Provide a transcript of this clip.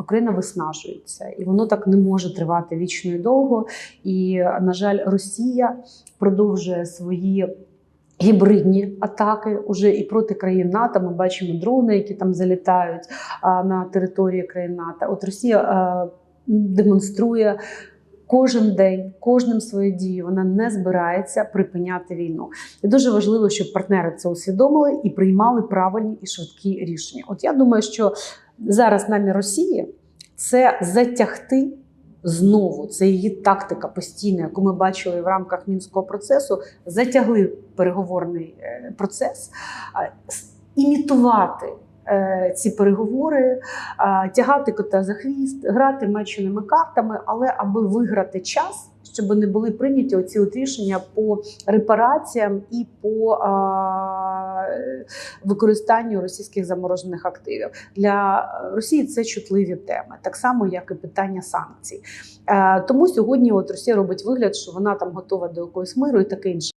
Україна виснажується, і воно так не може тривати вічно і довго. І, на жаль, Росія продовжує свої. Гібридні атаки уже і проти країн НАТО. Ми бачимо дрони, які там залітають на території країн НАТО. От Росія а, демонструє кожен день, кожним свою дію. Вона не збирається припиняти війну. І дуже важливо, щоб партнери це усвідомили і приймали правильні і швидкі рішення. От я думаю, що зараз намір Росії це затягти. Знову це її тактика постійна, яку ми бачили в рамках мінського процесу. Затягли переговорний е, процес, імітувати ці переговори, тягати кота за хвіст, грати меченими картами, але аби виграти час. Щоб не були прийняті оці от рішення по репараціям і по а, використанню російських заморожених активів для Росії це чутливі теми, так само як і питання санкцій. Е, тому сьогодні от Росія робить вигляд, що вона там готова до якогось миру і таке інше.